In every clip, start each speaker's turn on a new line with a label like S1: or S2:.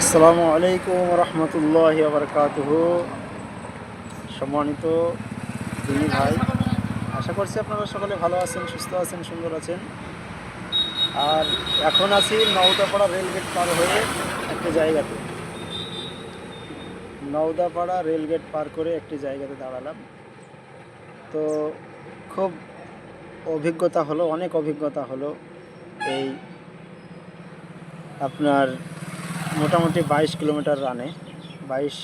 S1: আসসালামু আলাইকুম রহমতুল্লাহ আবরকাতুহ সম্মানিত দিনী ভাই, আশা করছি আপনারা সকলে ভালো আছেন, সুস্থ আছেন, সুন্দর আছেন। আর এখন আছি নওদাপাড়া রেলগেট পার হয়ে একটি জায়গাতে। নওদাপাড়া রেলগেট পার করে একটি জায়গাতে দাঁড়ালাম। তো খুব অভিজ্ঞতা হলো, অনেক অভিজ্ঞতা হলো এই আপনার মোটামুটি বাইশ কিলোমিটার রানে, বাইশ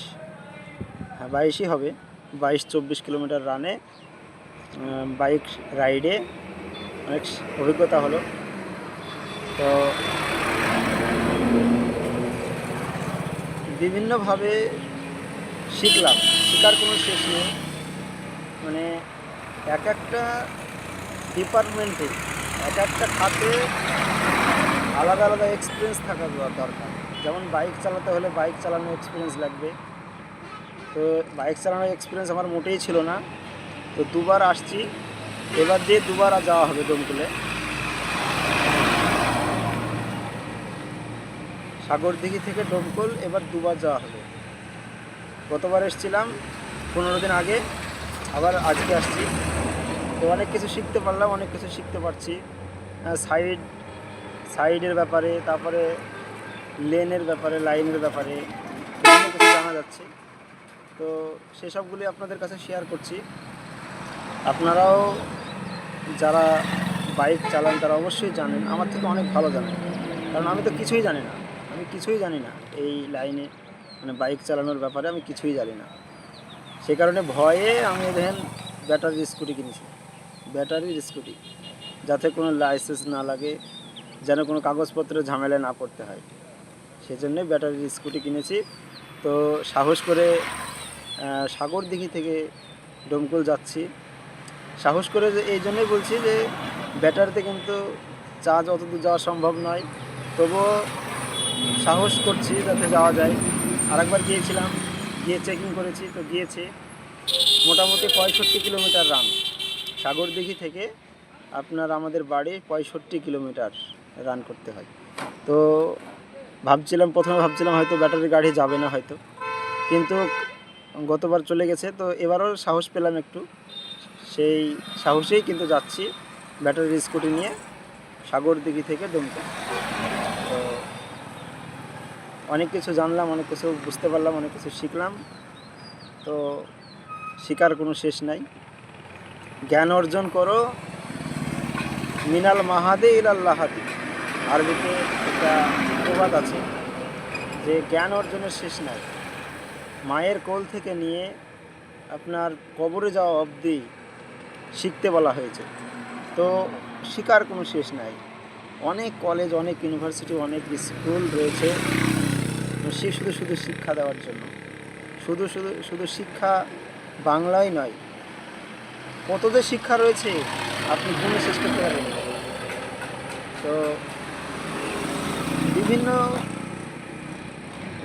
S1: হ্যাঁ বাইশই হবে, বাইশ চব্বিশ কিলোমিটার রানে বাইক রাইডে অনেক অভিজ্ঞতা হলো। তো বিভিন্নভাবে শিখলাম, শেখার কোনো শেষ নেই। মানে এক একটা ডিপার্টমেন্টে এক একটা খাতে আলাদা আলাদা এক্সপিরিয়েন্স থাকা দরকার। যেমন বাইক চালাতে হলে বাইক চালানোর এক্সপিরিয়েন্স লাগবে। তো বাইক চালানোর এক্সপিরিয়েন্স আমার মোটেই ছিল না। তো দুবার আসছি, এবার দিয়ে দুবার যাওয়া হবে দমকুলে। সাগরদিঘি থেকে ডোমকল এবার দুবার যাওয়া হবে। গতবার এসেছিলাম পনেরো দিন আগে, আবার আজকে আসছি। তো অনেক কিছু শিখতে পারলাম, অনেক কিছু শিখতে পারছি। সাইড সাইডের ব্যাপারে, তারপরে লেনের ব্যাপারে, লাইনের ব্যাপারে জানা যাচ্ছে। তো সেসবগুলি আপনাদের কাছে শেয়ার করছি। আপনারাও যারা বাইক চালান, তারা অবশ্যই জানেন। আমার থেকে অনেক ভালো জানেন। কারণ আমি তো কিছুই জানি না। আমি কিছুই জানি না এই লাইনে মানে বাইক চালানোর ব্যাপারে আমি কিছুই জানি না। সে কারণে ভয়ে আমি দেখেন ব্যাটারির স্কুটি কিনেছি। ব্যাটারির স্কুটি যাতে কোনো লাইসেন্স না লাগে, যেন কোনো কাগজপত্রের ঝামেলায় না পড়তে হয়। সেজন্যই ব্যাটারির স্কুটি কিনেছি। তো সাহস করে আহ, সাগরদিঘি থেকে ডোমকুল যাচ্ছি। সাহস করে যে এই জন্যই বলছি যে ব্যাটারিতে কিন্তু চার্জ অত দূর যাওয়া সম্ভব নয়। তবুও সাহস করছি যাতে যাওয়া যায়। আরেকবার গিয়েছিলাম গিয়ে চেকিং করেছি তো গিয়েছে। মোটামুটি পঁয়ষট্টি কিলোমিটার রান সাগরদিঘি থেকে আপনার আমাদের বাড়ি পঁয়ষট্টি কিলোমিটার রান করতে হয়। তো ভাবছিলাম, প্রথমে ভাবছিলাম হয়তো ব্যাটারি গাড়ি যাবে না হয়তো। কিন্তু গতবার চলে গেছে, তো এবারও সাহস পেলাম একটু। সেই সাহসেই কিন্তু যাচ্ছি ব্যাটারি স্কুটি নিয়ে সাগর দিঘি থেকে দমকল তো অনেক কিছু জানলাম, অনেক কিছু বুঝতে পারলাম, অনেক কিছু শিখলাম। তো শেখার কোনো শেষ নাই। জ্ঞান অর্জন করো। মিনাল মাহাদে ইলাল্লাহাদি আরবিতে একটা প্রবাদ আছে যে জ্ঞান অর্জনের শেষ নাই। মায়ের কোল থেকে নিয়ে আপনার কবরে যাওয়া অবধি শিখতে বলা হয়েছে। তো শিকার কোনো শেষ নাই। অনেক কলেজ অনেক ইউনিভার্সিটি অনেক স্কুল রয়েছে। সে শুধু শুধু শিক্ষা দেওয়ার জন্য। শুধু শুধু শুধু শিক্ষা বাংলায় নয়। কত যে শিক্ষা রয়েছে, আপনি গুণে শেষ করতে পারেন তো বিভিন্ন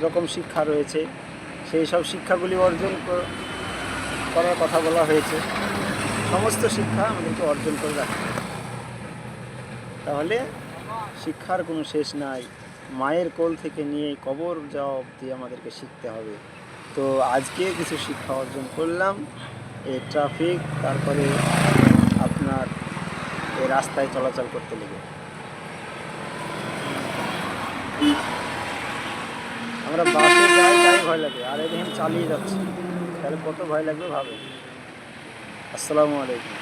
S1: রকম শিক্ষা রয়েছে। সেই সব শিক্ষাগুলি অর্জন করার কথা বলা হয়েছে। সমস্ত শিক্ষা আমাদেরকে অর্জন করে রাখতে। তাহলে শিক্ষার কোনো শেষ নাই। মায়ের কোল থেকে নিয়ে কবর যাওয়া অবধি আমাদেরকে শিখতে হবে। তো আজকে কিছু শিক্ষা অর্জন করলাম। এই ট্রাফিক, তারপরে আপনার রাস্তায় চলাচল করতে লেগে। আমরা বাসে যাই তাই ভয় লাগে। আর এদিন চালিয়ে যাচ্ছি। তাহলে কত ভয় লাগবে ভাবে? আসসালামু আলাইকুম।